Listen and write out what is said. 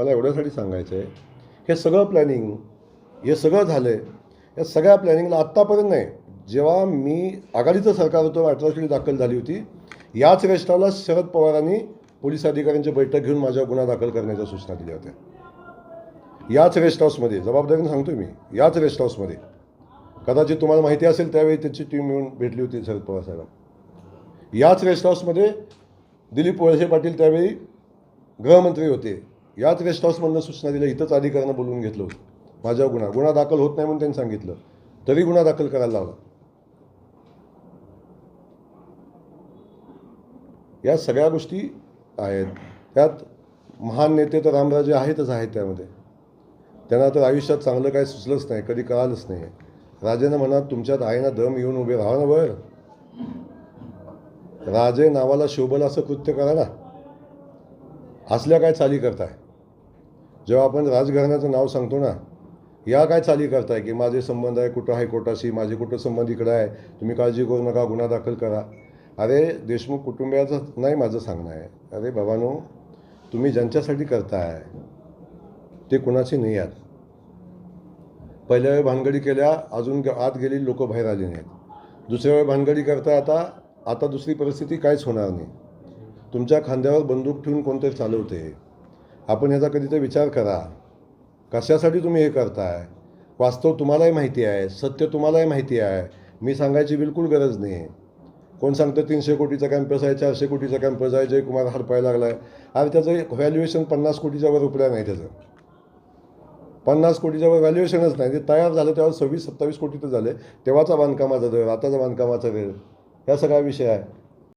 मला एवढ्यासाठी सांगायचं आहे हे सगळं प्लॅनिंग हे सगळं झालं आहे या सगळ्या प्लॅनिंगला आत्तापर्यंत नाही जेव्हा मी आघाडीचं सरकार होतं अठराशे दाखल झाली होती याच रेस्टॉरला शरद पवारांनी पोलीस अधिकाऱ्यांची बैठक घेऊन माझ्यावर गुन्हा दाखल करण्याच्या सूचना दिल्या होत्या. याच रेस्ट हाऊसमध्ये जबाबदारीने सांगतो मी याच रेस्ट हाऊसमध्ये कदाचित तुम्हाला माहिती असेल त्यावेळी त्यांची टीम मिळून भेटली होती शरद पवार साहेब याच रेस्ट हाऊसमध्ये दिलीप वळसे पाटील त्यावेळी गृहमंत्री होते. याच रेस्ट हाऊसमधनं सूचना दिल्या इथंच अधिकाऱ्यांना बोलवून घेतलं होतं. माझ्यावर गुन्हा. गुन्हा दाखल होत नाही म्हणून त्यांनी सांगितलं. तरी गुन्हा दाखल करायला लावला या सगळ्या गोष्टी आहेत. त्यात महान नेते तर रामराजे आहेतच आहेत त्यामध्ये. त्यांना तर आयुष्यात चांगलं काय सुचलंच नाही कधी कळालंच नाही. राजेनं म्हणा तुमच्यात आहे ना दम येऊन उभे राहा ना वर राजे नावाला शोभल असं कृत्य करा ना. असल्या काय चाली करताय? जेव्हा आपण राजघराण्याचं नाव सांगतो ना या काय चाली करताय की माझे संबंध आहे कुठं हायकोर्टाशी माझे कुठं संबंध इकडं आहे तुम्ही काळजी करू नका गुन्हा दाखल करा. अरे देशमुख कुटुंबियाचं नाही माझं सांगणं आहे. अरे बाबांनो तुम्ही ज्यांच्यासाठी करताय ते कुणाचे नाही आहेत. पहिल्या वेळी भानगडी केल्या अजून आत गेली लोक बाहेर आली नाहीत. दुसऱ्या वेळी भानगडी करताय आता आता दुसरी परिस्थिती काहीच होणार नाही. तुमच्या खांद्यावर बंदूक ठेवून कोणतरी चालवते आपण याचा कधीतरी विचार करा. कशासाठी तुम्ही हे करताय? वास्तव तुम्हालाही माहिती आहे सत्य तुम्हालाही माहिती आहे. मी सांगायची बिलकुल गरज नाही. कोण सांगतं तीनशे कोटीचा कॅम्पस आहे चारशे कोटीचा कॅम्पस आहे जयकुमार हरपायला लागला आहे अरे त्याचं व्हॅल्युएशन पन्नास कोटीच्या वर रुपया नाही त्याचं. पन्नास कोटीच्या वर व्हॅल्युएशनच नाही. ते तयार झालं तेव्हा सव्वीस सत्तावीस कोटीचं झाले. तेव्हाचा बांधकामाचा दर आताचा बांधकामाचा दर ह्या सगळा विषय आहे.